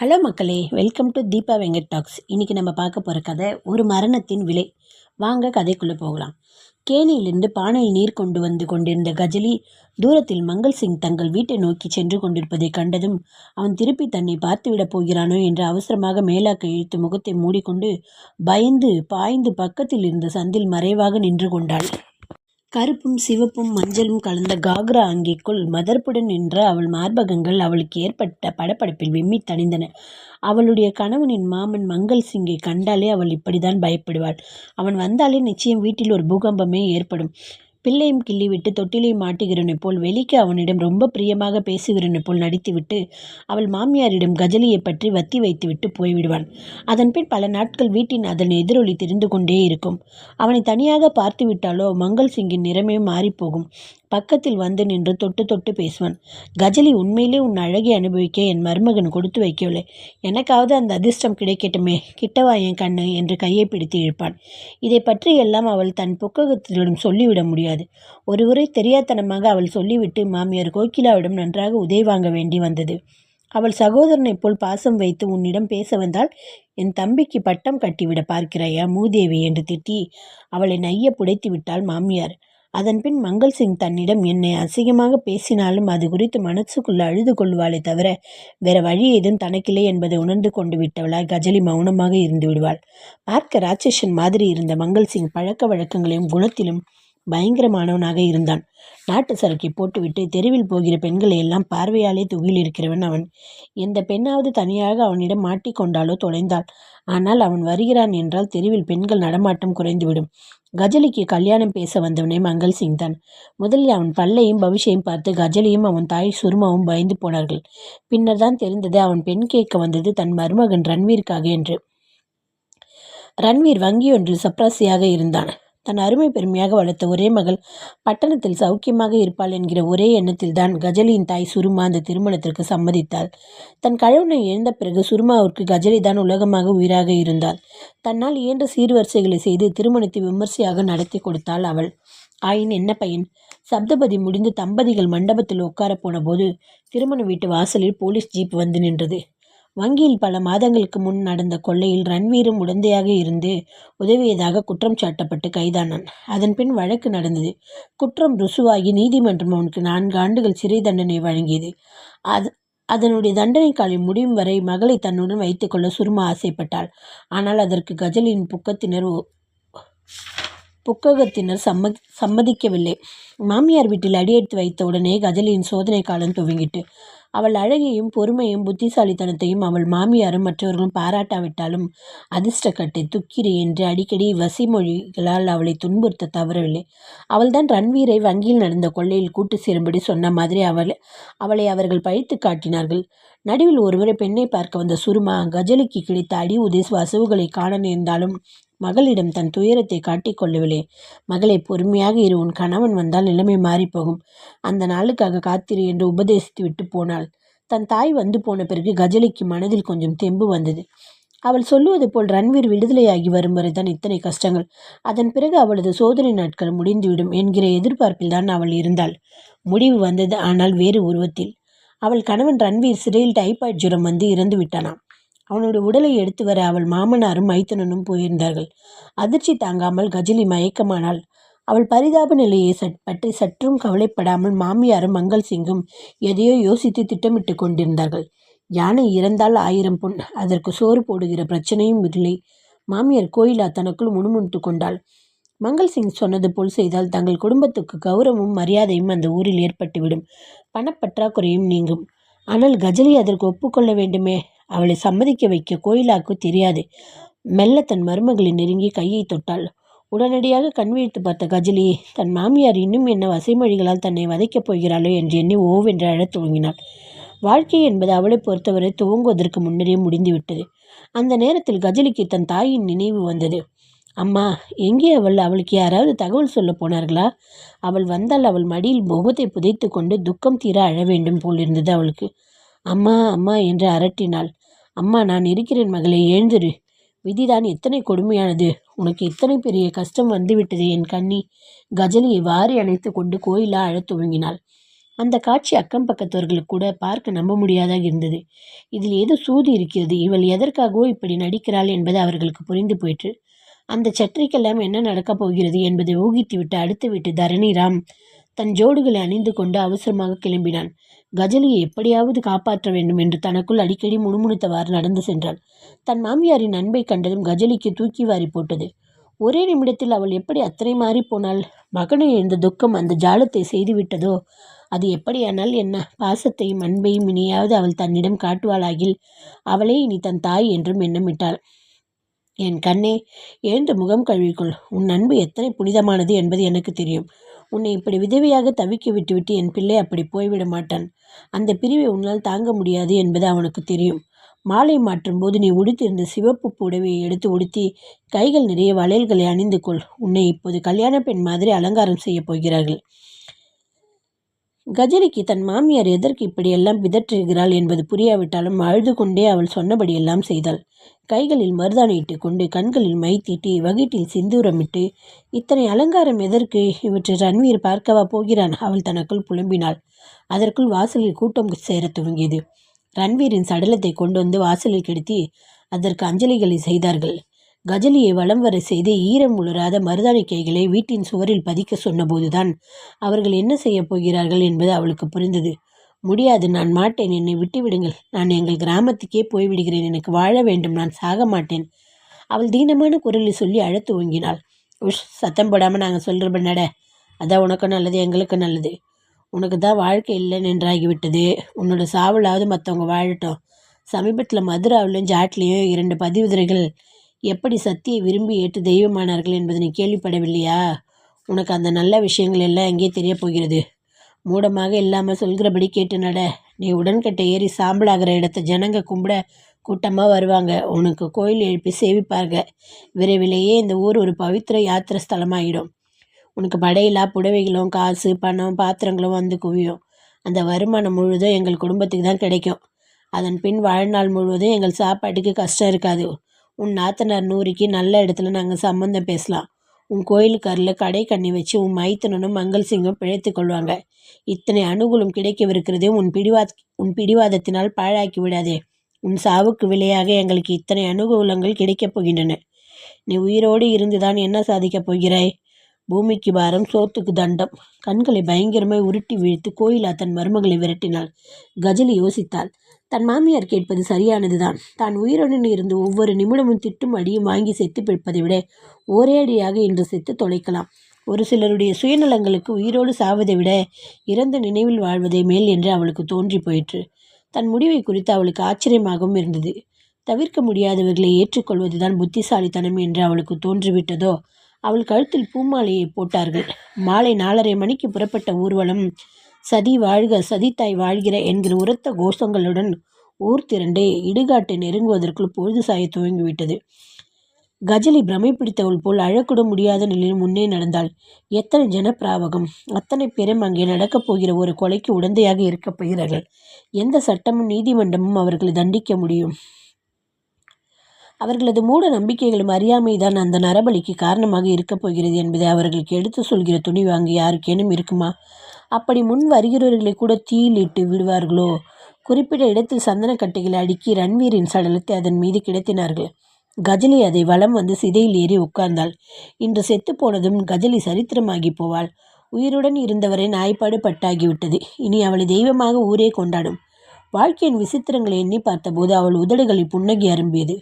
Hello மக்களே welcome to Deepa Venkat talks. இன்றைக்கி நம்ம பார்க்க போகிற கதை ஒரு மரணத்தின் விலை. வாங்க கதைக்குள்ளே போகலாம். கேணியிலிருந்து பானையில் நீர் கொண்டு வந்து கொண்டிருந்த கஜலி தூரத்தில் மங்கள் சிங் தங்கள் வீட்டை நோக்கி சென்று கொண்டிருப்பதை கண்டதும் அவன் திருப்பி தன்னை பார்த்துவிடப் போகிறானோ? என்று அவசரமாக மேலாக்க இழுத்து முகத்தை மூடிக்கொண்டு பயந்து பாய்ந்து பக்கத்தில் இருந்த சந்தில் மறைவாக நின்று கொண்டாள். கருப்பும் சிவப்பும் மஞ்சளும் கலந்த காக்ரா அங்கிக்குள் மதர்ப்புடன் நின்ற அவள் மார்பகங்கள் அவளுக்கு ஏற்பட்ட படப்படப்பில் விம்மி தணிந்தன. அவளுடைய கணவனின் மாமன் மங்கள் சிங்கை கண்டாலே அவள் இப்படிதான் பயப்படுவாள். அவன் வந்தாலே நிச்சயம் வீட்டில் ஒரு பூகம்பமே ஏற்படும். பிள்ளையும் கிள்ளிவிட்டு தொட்டிலை மாட்டுகிறனை போல் வெளிக்கு அவனிடம் ரொம்ப பிரியமாக பேசுகிறனை போல் நடித்துவிட்டு அவள் மாமியாரிடம் கஜலியை பற்றி வத்தி வைத்துவிட்டு போய்விடுவான். அதன்பின் பல நாட்கள் வீட்டின் அதன் எதிரொலி தெரிந்து கொண்டே இருக்கும். அவனை தனியாக பார்த்து விட்டாலோ மங்கள் சிங்கின் நிறமே மாறிப்போகும். பக்கத்தில் வந்து நின்று தொட்டு தொட்டு பேசுவான். கஜலி உண்மையிலே உன் அழகை அனுபவிக்க என் மருமகன் கொடுத்து வைக்கவில்லை. எனக்காவது அந்த அதிர்ஷ்டம் கிடைக்கட்டுமே. கிட்டவா என் கண்ணு? என்று கையை பிடித்து இழுப்பான். இதை பற்றி எல்லாம் அவள் தன் புக்ககத்திடம் சொல்லிவிட முடியாது. ஒருமுறை தெரியாதனமாக அவள் சொல்லிவிட்டு மாமியார் கோகிலாவிடம் நன்றாக உதவி வாங்க வேண்டி வந்தது. அவள் சகோதரனைப் போல் பாசம் வைத்து உன்னிடம் பேச வந்தால் என் தம்பிக்கு பட்டம் கட்டிவிட பார்க்கிறாயா மூதேவி? என்று திட்டி அவளை நைய புடைத்து விட்டாள் மாமியார். அதன்பின் மங்கள் சிங் தன்னிடம் என்னை அசிங்கமாக பேசினாலும் அது குறித்து மனசுக்குள்ள அழுது கொள்வாளே தவிர வேற வழி ஏதும் தனக்கில்லை என்பதை உணர்ந்து கொண்டு விட்டவளாய் கஜலி மௌனமாக இருந்து விடுவாள். பார்க்க ராட்சசன் மாதிரி இருந்த மங்கள் சிங் பழக்க வழக்கங்களையும் குணத்திலும் பயங்கரமானவனாக இருந்தான். நாட்டு சரக்கை போட்டுவிட்டு தெருவில் போகிற பெண்களை எல்லாம் பார்வையாலே துகில் இருக்கிறவன் அவன். எந்த பெண்ணாவது தனியாக அவனிடம் மாட்டிக்கொண்டாலோ தொலைந்தாள். ஆனால் அவன் வருகிறான் என்றால் தெருவில் பெண்கள் நடமாட்டம் குறைந்துவிடும். கஜலிக்கு கல்யாணம் பேச வந்தவனே மங்கள் சிங் தான். முதலில் அவன் பல்லையும் பவிஷையும் பார்த்து கஜலியும் அவன் தாய் சுருமாவும் பயந்து போனார்கள். பின்னர் தான் தெரிந்தது அவன் பெண் கேட்க வந்தது தன் மருமகன் ரன்வீருக்காக என்று. ரன்வீர் வங்கியொன்றில் சப்ராசியாக இருந்தான். தன் அருமை பெருமையாக வளர்த்த ஒரே மகள் பட்டணத்தில் சௌக்கியமாக இருப்பாள் என்கிற ஒரே எண்ணத்தில் தான் கஜலியின் தாய் சுருமா அந்த திருமணத்திற்கு சம்மதித்தாள். தன் கழவனை இழந்த பிறகு சுருமாவிற்கு கஜலி தான் உலகமாக உயிராக இருந்தாள். தன்னால் இயன்ற சீர்வரிசைகளை செய்து திருமணத்தை விமர்சையாக நடத்தி கொடுத்தாள் அவள். ஆயின் என்ன பையன்? சப்தபதி முடிந்து தம்பதிகள் மண்டபத்தில் உட்கார போன போது திருமண வீட்டு வாசலில் போலீஸ் ஜீப் வந்து நின்றது. வங்கியில் பல மாதங்களுக்கு முன் நடந்த கொள்ளையில் ரன்வீரும் உடந்தையாக இருந்து உதவியதாக குற்றம் சாட்டப்பட்டு கைதானான். அதன்பின் வழக்கு நடந்தது. குற்றம் ருசுவாகி நீதிமன்றம் அவனுக்கு நான்கு ஆண்டுகள் சிறை தண்டனை வழங்கியது. அது அதனுடைய தண்டனை காலம் முடியும் வரை மகளை தன்னுடன் வைத்துக்கொள்ள சுருமா ஆசைப்பட்டாள். ஆனால் அதற்கு கஜலின் புக்கத்தினர் புக்ககத்தினர் சம்ம சம்மதிக்கவில்லை. மாமியார் வீட்டில் அடியெடுத்து வைத்த உடனே கஜலின் சோதனை காலம் துவங்கிட்டு அவள் அழகையும் பொறுமையும் புத்திசாலித்தனத்தையும் அவள் மாமியாரும் மற்றவர்களும் பாராட்டாவிட்டாலும் அதிர்ஷ்டக்கட்டை துக்கிரி என்று அடிக்கடி வசிமொழிகளால் அவளை துன்புறுத்த தவறவில்லை. அவள்தான் ரன்வீரை வங்கியில் நடந்த கொள்ளையில் கூட்டு சேரும்படி சொன்ன மாதிரி அவள் அவளை அவர்கள் பழித்து காட்டினார்கள். நடுவில் ஒருமுறை பெண்ணை பார்க்க வந்த சுருமா கஜலிக்கு கிடைத்த அடி உதேசுவ வசவுகளை காண நேர்ந்தாலும் மகளிடம் தன் துயரத்தை காட்டிக் கொள்ளவில்லை. மகளை பொறுமையாக இரு. உன் கணவன் வந்தால் நிலைமை மாறிப்போகும். அந்த நாளுக்காக காத்திரு என்று உபதேசித்து விட்டு போனாள். தன் தாய் வந்து போன பிறகு கஜலிக்கு மனதில் கொஞ்சம் தெம்பு வந்தது. அவள் சொல்லுவது போல் ரன்வீர் விடுதலையாகி வரும் வரை தான் இத்தனை கஷ்டங்கள். அதன் பிறகு அவளது சோதனை நாட்கள் முடிந்துவிடும் என்கிற எதிர்பார்ப்பில் தான் அவள் இருந்தாள். முடிவு வந்தது ஆனால் வேறு உருவத்தில். அவள் கணவன் ரன்வீர் சிறையில் டைபாய்ட் ஜுரம் வந்து இறந்து விட்டானாம் அவனுடைய உடலை எடுத்து வர அவள் மாமனாரும் மைத்தனனும் போயிருந்தார்கள். அதிர்ச்சி தாங்காமல் கஜிலி மயக்கமானாள். அவள் பரிதாப நிலையை சட் பற்றி சற்றும் கவலைப்படாமல் மாமியாரும் மங்கள் சிங்கும் எதையோ யோசித்து திட்டமிட்டு கொண்டிருந்தார்கள். யானை இறந்தால் ஆயிரம் பொன். அதற்கு சோறு போடுகிற பிரச்சனையும் இல்லை. மாமியார் கோயிலா தனக்குள் முணுமுணுத்து கொண்டாள். மங்கள் சிங் சொன்னது போல் செய்தால் தங்கள் குடும்பத்துக்கு கௌரவமும் மரியாதையும் அந்த ஊரில் ஏற்பட்டுவிடும். பணப்பற்றாக்குறையும் நீங்கும். ஆனால் கஜலி அதற்கு ஒப்புக்கொள்ள வேண்டுமே? அவளை சம்மதிக்க வைக்க கோயிலாக்கு தெரியாது. மெல்ல தன் மருமகளை நெருங்கி கையை தொட்டாள். உடனடியாக கண்விழித்து பார்த்த கஜலி தன் மாமியார் இன்னும் என்ன வசைமொழிகளால் தன்னை வதைக்கப் போகிறாளோ என்று எண்ணி ஓவென்று அழத் துவங்கினாள். வாழ்க்கை என்பது அவளை பொறுத்தவரை துவங்குவதற்கு முன்னரே முடிந்துவிட்டது அந்த நேரத்தில் கஜலிக்கு தன் தாயின் நினைவு வந்தது. அம்மா எங்கே அவள்? அவளுக்கு யாராவது தகவல் சொல்ல போனார்களா? அவள் வந்தால் அவள் மடியில் முகத்தை புதைத்து கொண்டு துக்கம் தீர அழ வேண்டும் போல் இருந்தது அவளுக்கு. அம்மா அம்மா என்று அரட்டினாள். அம்மா நான் இருக்கிறேன் மகளே எழுந்திரு. விதிதான் எத்தனை கொடுமையானது. உனக்கு இத்தனை பெரிய கஷ்டம் வந்துவிட்டது என் கண்ணி கஜலியை வாரி அணைத்து கொண்டு கோயிலா அழத் துவங்கினாள். அந்த காட்சி அக்கம் பக்கத்தவர்களுக்கு கூட பார்க்க நம்ப முடியாதாக இருந்தது. இதில் ஏதோ சூது இருக்கிறது. இவள் எதற்காகவோ இப்படி நடிக்கிறாள் என்பது அவர்களுக்கு புரிந்து போயிற்று. அந்த சற்றைக்கெல்லாம் என்ன நடக்கப் போகிறது என்பதை ஊகித்துவிட்டு அடுத்து விட்டு தரணிராம் தன் ஜோடுகளை அணிந்து கொண்டு அவசரமாக கிளம்பினான். கஜலியை எப்படியாவது காப்பாற்ற வேண்டும் என்று தனக்குள் அடிக்கடி முணுமுணுத்தவாறு நடந்து சென்றாள். தன் மாமியாரின் அன்பை கண்டதும் கஜலிக்கு தூக்கி வாரி போட்டது. ஒரே நிமிடத்தில் அவள் எப்படி அத்தனை மாறி போனாள்? மகனை எழுந்த துக்கம் அந்த ஜாலத்தை செய்துவிட்டதோ அது எப்படியானால் என்ன? பாசத்தையும் அன்பையும் இனியாவது அவள் தன்னிடம் காட்டுவாளாகில் அவளே இனி தன் தாய் என்றும் எண்ணமிட்டாள். என் கண்ணே ஏன்று முகம் கழுவிக்கொள்? உன் அன்பு எத்தனை புனிதமானது என்பது எனக்கு தெரியும். உன்னை இப்படி விதவையாக தவிக்க விட்டுவிட்டு என் பிள்ளை அப்படி போய்விட மாட்டான். அந்த பிரிவை உன்னால் தாங்க முடியாது என்பது அவனுக்கு தெரியும். மாலை மாற்றும் போது நீ உடுத்திருந்த சிவப்பு புடவையை எடுத்து உடுத்தி கைகள் நிறைய வளையல்களை அணிந்து கொள். உன்னை இப்போது கல்யாண பெண் மாதிரி அலங்காரம் செய்யப் போகிறார்கள். கஜரிக்கு தன் மாமியார் எதற்கு இப்படியெல்லாம் பிதற்றுகிறாள் என்பது புரியாவிட்டாலும் அழுது கொண்டே அவள் சொன்னபடியெல்லாம் செய்தாள். கைகளில் மருதாணியிட்டு கொண்டு கண்களில் மை தீட்டி வகிட்டில் சிந்தூரமிட்டு இத்தனை அலங்காரம் எதற்கு? இவற்றை ரன்வீர் பார்க்கவா போகிறான்? அவள் தனக்குள் புலம்பினாள். அதற்குள் வாசலில் கூட்டம் சேரத் துவங்கியது. ரன்வீரின் சடலத்தை கொண்டு வந்து வாசலில் கிடத்தி அதற்கு அஞ்சலிகளை செய்தார்கள். கஜலியை வலம் வர செய்து ஈரம் உலராத மருதாணி கைகளை வீட்டின் சுவரில் பதிக்க சொன்னபோதுதான் அவர்கள் என்ன செய்யப் போகிறார்கள் என்பது அவளுக்கு புரிந்தது. முடியாது நான் மாட்டேன். என்னை விட்டு விடுங்கள் நான் எங்கள் கிராமத்துக்கே போய்விடுகிறேன். எனக்கு வாழ வேண்டும். நான் சாக மாட்டேன். அவள் தீனமான குரலில் சொல்லி அழத்து ஓங்கினாள். உஷ் சத்தம் போடாமல் நாங்கள் சொல்கிறப்ப நட அதான் உனக்கு நல்லது எங்களுக்கு நல்லது. உனக்கு தான் வாழ்க்கை இல்லைன்னு நின்றாகிவிட்டது. உன்னோட சாவலாவது மற்றவங்க வாழட்டும். சமீபத்தில் மதுராவிலும் ஜாட்லேயும் இரண்டு பதிவுதிரைகள் எப்படி சத்தியை விரும்பி ஏற்று தெய்வமானார்கள் என்பதை நீ கேள்விப்படவில்லையா? உனக்கு அந்த நல்ல விஷயங்கள் எல்லாம் எங்கே தெரிய போகிறது? மூடமாக இல்லாமல் சொல்கிறபடி கேட்டு நட. நீ உடன்கட்டை ஏறி சாம்பலாகிற இடத்த ஜனங்க கும்பிட கூட்டமாக வருவாங்க. உனக்கு கோயில் எழுப்பி சேவிப்பாங்க விரைவிலேயே இந்த ஊர் ஒரு பவித்திர யாத்திரை ஸ்தலமாகிடும் உனக்கு படையிலா புடவைகளும் காசு பணம் பாத்திரங்களும் வந்து குவியும். அந்த வருமானம் முழுதும் எங்கள் குடும்பத்துக்கு தான் கிடைக்கும். அதன் பின் வாழ்நாள் முழுவதும் எங்கள் சாப்பாட்டுக்கு கஷ்டம் இருக்காது. உன் நாத்தனார் நூறுக்கு நல்ல இடத்துல நாங்கள் சம்மந்தம் பேசலாம். உன் கோயிலுக்காரில் கடை கண்ணி வச்சு உன் மைத்தனனும் மங்கள் சிங்கம் பிழைத்து கொள்வாங்க. இத்தனை அனுகூலம் கிடைக்கவிருக்கிறதே உன் பிடிவா உன் பிடிவாதத்தினால் பாழாக்கி விடாதே. உன் சாவுக்கு விலையாக எங்களுக்கு இத்தனை அனுகூலங்கள் கிடைக்கப் போகின்றன. நீ உயிரோடு இருந்துதான் என்ன சாதிக்கப் போகிறாய்? பூமிக்கு பாரம் சோத்துக்கு தண்டம். கண்களை பயங்கரமாய் உருட்டி வீழ்த்து கோயிலா தன் மருமகளை விரட்டினாள். கஜலி யோசித்தாள். தன் மாமியார் கேட்பது சரியானதுதான். தான் உயிருடன் இருந்து ஒவ்வொரு நிமிடமும் திட்டும் அடியும் வாங்கி செத்து பிடிப்பதை விட ஒரே அடியாக இன்று செத்து தொலைக்கலாம். ஒரு சிலருடைய சுயநலங்களுக்கு உயிரோடு சாவதை விட இறந்த நினைவில் வாழ்வதே மேல் என்று அவளுக்கு தோன்றி போயிற்று. தன் முடிவை குறித்து அவளுக்கு ஆச்சரியமாகவும் இருந்தது. தவிர்க்க முடியாதவர்களை ஏற்றுக்கொள்வதுதான் புத்திசாலித்தனம் என்று அவளுக்கு தோன்றிவிட்டதோ? அவள் கழுத்தில் பூமாலையை போட்டார்கள். மாலை நாலரை மணிக்கு புறப்பட்ட ஊர்வலம் சதி வாழ்க சதித்தாய் வாழ்கிற என்கிற உரத்த கோஷங்களுடன் ஊர் திரண்டே இடுகாட்டை நெருங்குவதற்குள் பொழுது சாய துவங்கிவிட்டது. கஜலி பிரமை பிடித்தவள் போல் அழக்கூட முடியாத நிலையில் முன்னே நடந்தாள். எத்தனை ஜனப்பிராவகம் அத்தனை பேரும் அங்கே நடக்கப் போகிற ஒரு கொலைக்கு உடந்தையாக இருக்கப் போகிறார்கள். எந்த சட்டமும் நீதிமன்றமும் அவர்களை தண்டிக்க முடியும். அவர்களது மூட நம்பிக்கைகளும் அறியாமைதான் அந்த நரபலிக்கு காரணமாக இருக்கப் போகிறது என்பதை அவர்களுக்கு எடுத்து சொல்கிற துணிவு அங்கு யாருக்கேனும் இருக்குமா? அப்படி முன் வருகிறவர்களை கூட தீயிலிட்டு விடுவார்களோ? குறிப்பிட்ட இடத்தில் சந்தனக்கட்டைகளை அடுக்கி ரன்வீரின் சடலத்தை அதன் மீது கிடத்தினார்கள். கஜலி அதை வலம் வந்து சிதையில் ஏறி உட்கார்ந்தாள். இன்று செத்து போனதும் கஜலி சரித்திரமாகி போவாள். உயிருடன் இருந்தவரை நாய்ப்பாடு பட்டாகிவிட்டது. இனி அவளை தெய்வமாக ஊரே கொண்டாடும். வாழ்க்கையின் விசித்திரங்களை எண்ணி பார்த்தபோது அவள் உதடுகளில் புன்னகி அரும்பியது.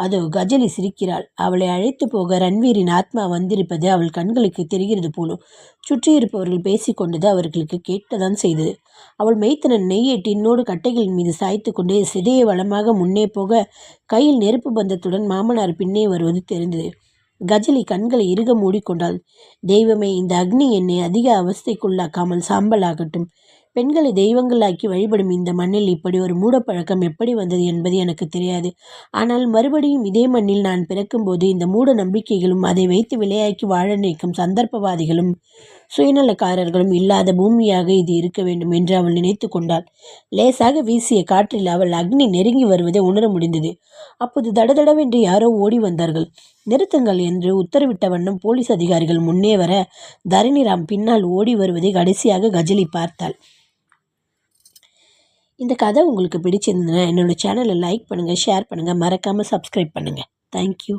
அதோ கஜலி சிரிக்கிறாள். அவளை அழைத்து போக ரன்வீரின் ஆத்மா வந்திருப்பது அவள் கண்களுக்கு தெரிகிறது போலும் சுற்றியிருப்பவர்கள் பேசிக்கொண்டது அவர்களுக்கு கேட்டதான் செய்தது. அவள் மெய்த்தனன் நெய்யை டின்னோடு கட்டைகளின் மீது சாய்த்து கொண்டே சிதையை வளமாக முன்னே போக கையில் நெருப்பு பந்தத்துடன் மாமனார் பின்னே வருவது தெரிந்தது. கஜலி கண்களை இறுக மூடிக்கொண்டாள். தெய்வமே இந்த அக்னி என்னை அதிக அவஸ்தைக்குள்ளாக்காமல் சாம்பலாகட்டும். பெண்களை தெய்வங்களாக்கி வழிபடும் இந்த மண்ணில் இப்படி ஒரு மூடப்பழக்கம் எப்படி வந்தது என்பது எனக்கு தெரியாது. ஆனால் மறுபடியும் இதே மண்ணில் நான் பிறக்கும்போது இந்த மூட நம்பிக்கைகளும் அதை வைத்து விளையாக்கி வாழ நினைக்கும் சந்தர்ப்பவாதிகளும் சுயநலக்காரர்களும் இல்லாத பூமியாக இது இருக்க வேண்டும் என்று அவள் நினைத்து கொண்டாள். லேசாக வீசிய காற்றில் அவள் அக்னி நெருங்கி வருவதை உணர முடிந்தது. அப்போது தடதடவென்று யாரோ ஓடி வந்தார்கள். நிறுத்துங்கள் என்று உத்தரவிட்ட வண்ணம் போலீஸ் அதிகாரிகள் முன்னே வர தரணிராம் பின்னால் ஓடி வருவதை கடைசியாக கஜலி பார்த்தாள். இந்த கதை உங்களுக்கு பிடிச்சிருந்ததுன்னா என்னோடய சேனலை லைக் பண்ணுங்கள் ஷேர் பண்ணுங்கள் மறக்காமல் சப்ஸ்கிரைப் பண்ணுங்கள் தேங்க்யூ